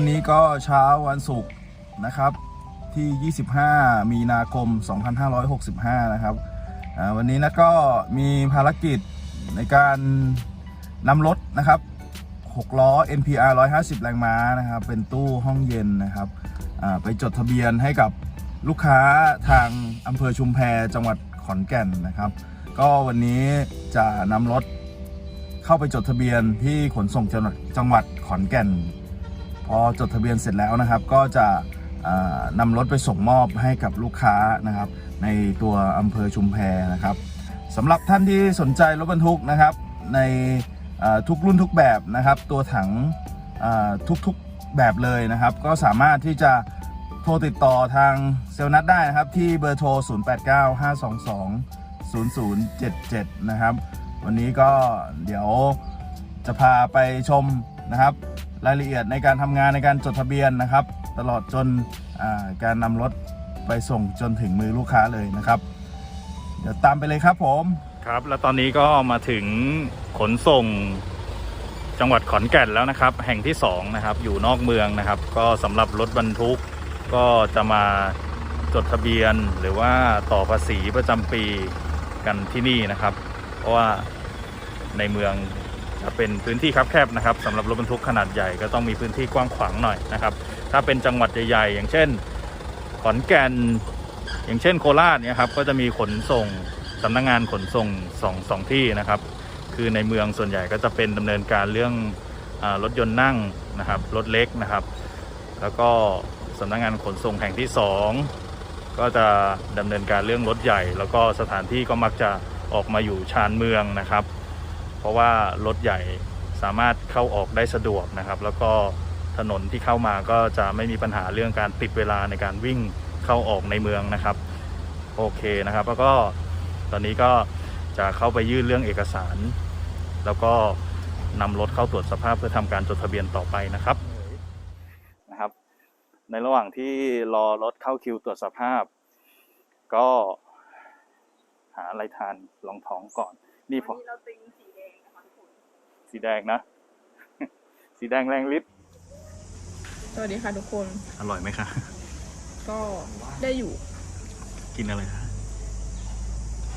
วันนี้ก็เช้าวันศุกร์นะครับที่ 25 มีนาคม 2565 นะครับวันนี้นะก็มีภารกิจในการนำรถนะครับ6ล้อ NPR 150 แรงม้านะครับ เป็นตู้ห้องเย็นนะครับไปจดทะเบียนให้กับลูกค้าทางอำเภอชุมแพจังหวัดขอนแก่นนะครับ ก็วันนี้จะนำรถเข้าไปจดทะเบียนที่ขนส่งจังหวัดขอนแก่น พอจดทะเบียนเสร็จแล้วนะครับ ก็จะนำรถไปส่งมอบให้กับลูกค้านะครับ ในตัวอำเภอชุมแพนะครับสำหรับท่านที่สนใจรถบรรทุกนะครับ ในทุกรุ่นทุกแบบนะครับ ตัวถังทุกๆแบบเลยนะครับ ก็สามารถที่จะโทรติดต่อทางเซลล์นัดได้นะครับ ที่เบอร์โทร 0895220077 นะครับ วันนี้ก็เดี๋ยวจะพาไปชมนะครับ รายละเอียดในการทำงานในการจดทะเบียนนะครับ ตลอดจนาการนำรถไปส่งจนถึงมือลูกค้าเลยนะครับ เดี๋ยวตามไปเลยครับผมครับ แล้วตอนนี้ก็มาถึงขนส่งจังหวัดขอนแก่นแล้วนะครับ แห่งที่สองนะครับอยู่นอกเมืองนะครับ ก็สำหรับรถบรรทุกก็จะมาจดทะเบียนหรือว่าต่อภาษีประจำปีกันที่นี่นะครับ เพราะว่าในเมือง จะเป็นพื้นที่คับแคบนะครับสำหรับรถบรรทุกขนาดใหญ่ก็ต้องมีพื้นที่กว้างขวางหน่อยนะครับ ถ้าเป็นจังหวัดใหญ่ๆอย่างเช่น ขอนแก่นอย่างเช่นโคราชเนี่ยครับก็จะมีขนส่งสำนักงงานขนส่งสองสองที่นะครับ คือในเมืองส่วนใหญ่ก็จะเป็นดำเนินการเรื่องอรถยนต์นั่งนะครับรถเล็กนะครับ แล้วก็สำนักงานขนส่งแห่งที่สองก็จะดำเนินการเรื่องรถใหญ่ แล้วก็สถานที่ก็มักจะออกมาอยู่ชานเมืองนะครับ เพราะว่ารถใหญ่สามารถเข้าออกได้สะดวกนะครับ แล้วก็ถนนที่เข้ามาก็จะไม่มีปัญหาเรื่องการติดเวลาในการวิ่งเข้าออกในเมืองนะครับ โอเคนะครับ แล้วก็ตอนนี้ก็จะเข้าไปยื่นเรื่องเอกสาร แล้วก็นำรถเข้าตรวจสภาพเพื่อทำการจดทะเบียนต่อไปนะครับนะครับ ในระหว่างที่รอรถเข้าคิวตรวจสภาพ ก็หาอะไรทานรองท้องก่อน นี่พอ สีแดงนะ สีแดงแรงฤทธิ์สวัสดีค่ะทุกคน อร่อยไหมคะ ก็ได้อยู่ กินอะไรคะ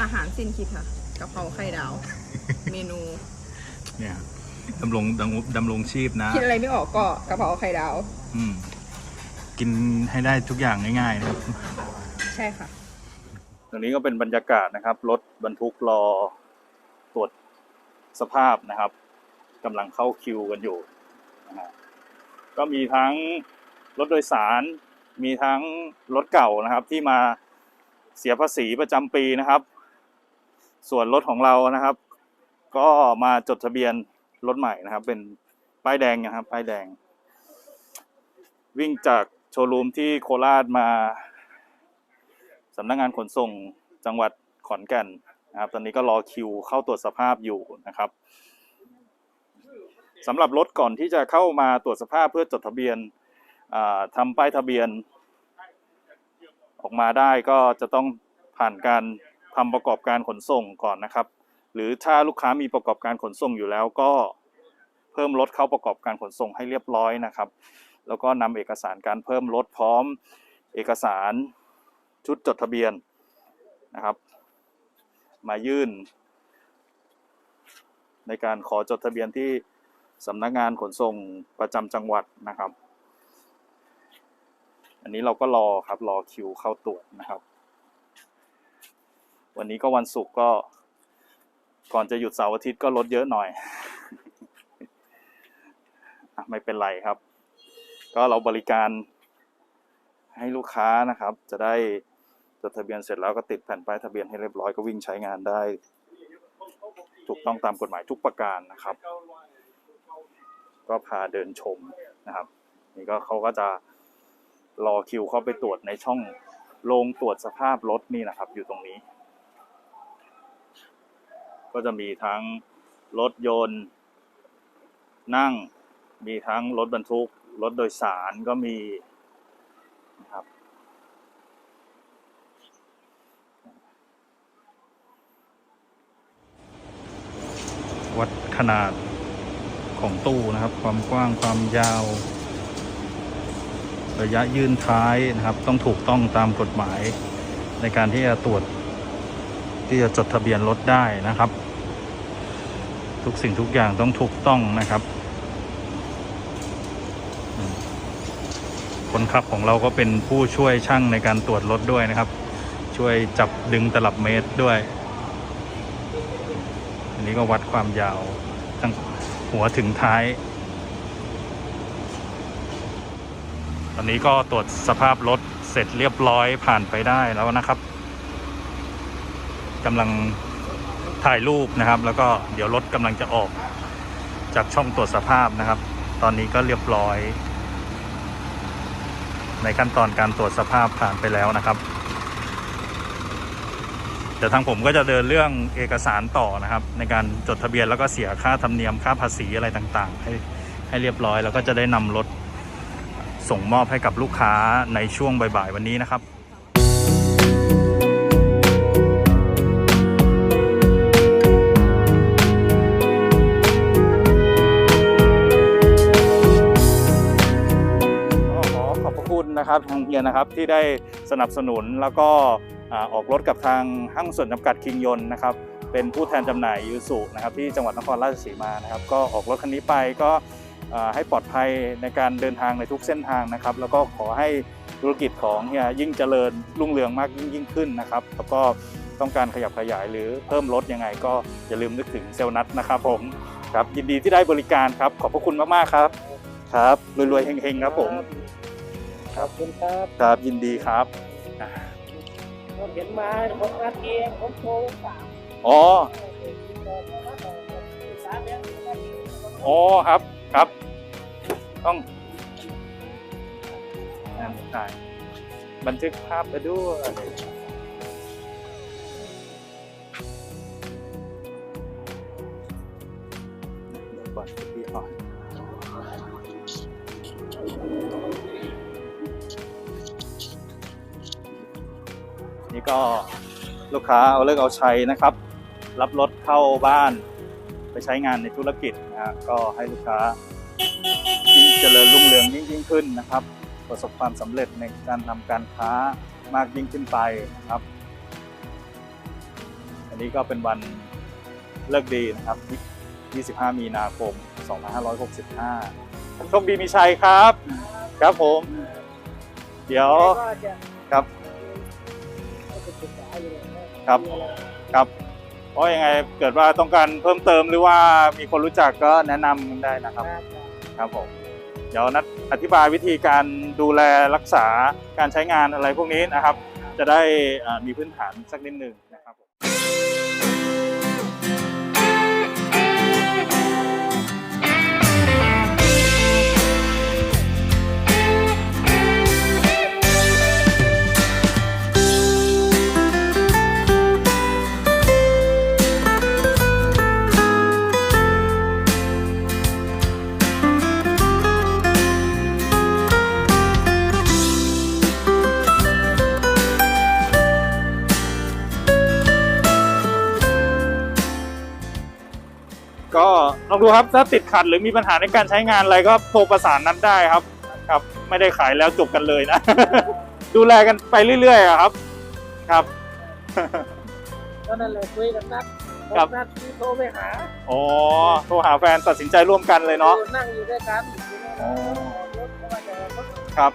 อาหารสิ้นคิดค่ะกะเพราไข่ดาว เมนู เนี่ยดำรงดำดำรงชีพนะ คิดอะไรไม่ออกก็กะเพราไข่ดาว อืม กินให้ได้ทุกอย่างง่ายๆนะครับ ใช่ค่ะ ตรงนี้ก็เป็นบรรยากาศนะครับ รถบรรทุกรอตรวจสภาพนะครับ กำลังเข้าคิวกันอยู่นะฮะก็มีทั้งรถโดยสาร มีทั้งรถเก่านะครับ ที่มาเสียภาษีประจำปีนะครับ ส่วนรถของเรานะครับ ก็มาจดทะเบียนรถใหม่นะครับ เป็นป้ายแดงนะครับป้ายแดง วิ่งจากโชว์รูมที่โคราชมาสำนักงานขนส่งจังหวัดขอนแก่นนะครับ ตอนนี้ก็รอคิวเข้าตรวจสภาพอยู่นะครับ สำหรับรถก่อนที่จะเข้ามาตรวจสภาพเพื่อจดทะเบียนอ่าทำป้ายทะเบียน ออกมาได้ก็จะต้องผ่านการทำประกอบการขนส่งก่อนนะครับ หรือถ้าลูกค้ามีประกอบการขนส่งอยู่แล้วก็เพิ่มรถเข้าประกอบการขนส่งให้เรียบร้อยนะครับ แล้วก็นำเอกสารการเพิ่มรถพร้อมเอกสารชุดจดทะเบียนนะครับ มายื่น ในการขอจดทะเบียนที่ สำนักงานขนส่งประจำจังหวัดนะครับ อันนี้เราก็รอครับรอคิวเข้าตรวจนะครับ วันนี้ก็วันศุกร์ก็ ก่อนจะหยุดเสาร์อาทิตย์ก็ลดเยอะหน่อย ไม่เป็นไรครับ ก็เราบริการให้ลูกค้านะครับ จะได้จดทะเบียนเสร็จแล้วก็ติดแผ่นป้ายทะเบียนให้เรียบร้อยก็วิ่งใช้งานได้ ถูกต้องตามกฎหมายทุกประการนะครับ ก็พาเดินชมนะครับนี่ก็เขาก็จะรอคิวเข้าไปตรวจในช่องโรงตรวจสภาพรถนี่นะครับ อยู่ตรงนี้ ก็จะมีทั้งรถยนต์ นั่งมีทั้งรถบรรทุกรถโดยสารก็มีนะครับวัดขนาด ของตู้นะครับ ความกว้างความยาว ระยะยื่นท้ายนะครับ ต้องถูกต้องตามกฎหมาย ในการที่จะตรวจ ที่จะจดทะเบียนรถได้นะครับ ทุกสิ่งทุกอย่างต้องถูกต้องนะครับ คนขับของเราก็เป็นผู้ช่วยช่างในการตรวจรถด้วยนะครับ ช่วยจับดึงตลับเมตรด้วย อันนี้ก็วัดความยาวตั้ง หัวถึงท้าย ตอนนี้ก็ตรวจสภาพรถเสร็จเรียบร้อยผ่านไปได้แล้วนะครับกำลังถ่ายรูปนะครับ แล้วก็เดี๋ยวรถกำลังจะออกจากช่องตรวจสภาพนะครับ ตอนนี้ก็เรียบร้อย ในขั้นตอนการตรวจสภาพผ่านไปแล้วนะครับ เดี๋ยวทางผมก็จะเดินเรื่องเอกสารต่อนะครับ ในการจดทะเบียนแล้วก็เสียค่าธรรมเนียมค่าภาษีอะไรต่างๆ ให้ให้เรียบร้อย แล้วก็จะได้นำรถส่งมอบให้กับลูกค้าในช่วงบ่ายๆวันนี้นะครับก็ขอขอบพระคุณนะครับทางเฮียนะครับที่ได้สนับสนุนแล้วก็ อ่าออกรถกับทางห้างส่วนจำกัดคิงยนต์นะครับเป็นผู้แทนจำหน่ายยูสุนะครับที่จังหวัดนครราชสีมานะครับก็ออกรถคันนี้ไปก็อ่าให้ปลอดภัยในการเดินทางในทุกเส้นทางนะครับ แล้วก็ขอให้ธุรกิจของเฮียยิ่งเจริญรุ่งเรืองมากยิ่งยิ่งขึ้นนะครับ แล้วก็ต้องการขยับขยายหรือเพิ่มรถยังไง ก็อย่าลืมนึกถึงเซลล์นัทนะครับผมครับยินดีที่ได้บริการครับ ขอบพระคุณมากๆครับครับรวยๆเฮงๆครับผมขอบคุณครับครับยินดีครับอ่า ผมเห็นมาผมนัดเองผมโทรสามอ๋อ สามแล้วอ๋อครับครับ ต้องนั่นถ่ายบันทึกภาพไปด้วย ก็ลูกค้าเอาเลิกเอาใช้นะครับ รับรถเข้าบ้านไปใช้งานในธุรกิจนะฮะก็ให้ลูกค้ายิ่งเจริญรุ่งเรืองยิ่งยิ่งขึ้นนะครับ ประสบความสำเร็จในการทำการค้ามากยิ่งขึ้นไปนะครับ อันนี้ก็เป็นวันเลิกดีนะครับ 25 มีนาคม 2565 โชคดีมีชัยครับ ครับผม เดี๋ยวครับ ครับครับเพราะยังไงเกิดว่าต้องการเพิ่มเติมหรือว่ามีคนรู้จักก็แนะนำกันได้นะครับครับผมเดี๋ยวนัดอธิบายวิธีการดูแลรักษาการใช้งานอะไรพวกนี้นะครับ จะได้อ่ามีพื้นฐานสักนิดหนึ่ง องดูครับถ้าติดขัดหรือมีปัญหาในการใช้งานอะไรก็โทรประสานนัดได้ครับครับ ไม่ได้ขายแล้วจบกันเลยนะ ดูแลกันไปเรื่อยๆอะครับ ครับ ก็นั่นเลยคุยกันนัดครับ นัดที่โทรไปหาอ๋อโทรหาแฟนตัดสินใจร่วมกันเลยเนาะนั่งอยู่ด้วยกันอ๋อรถก็ว่าจะรถครับ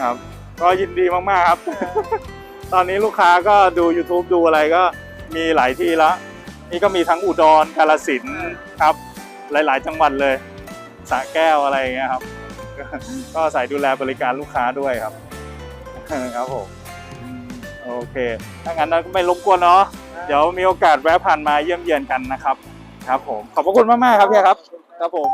ครับ ก็ยินดีมากๆครับ ตอนนี้ลูกค้าก็ดู YouTube ดูอะไรก็มีหลายที่แล้วนี่ก็มีทั้งอุดรกาฬสินธุ์ครับ หลาย ๆ จังหวัดเลยสระแก้วอะไรอย่างเงี้ยครับ ก็ใส่ดูแลบริการลูกค้าด้วยครับครับผมโอเค ถ้างั้นก็ไม่รบกวนเนาะเดี๋ยวมีโอกาสแวะผ่านมาเยี่ยมเยียนกันนะครับ ครับผม ขอบพระคุณมาก ๆ ครับพี่ครับ ครับผม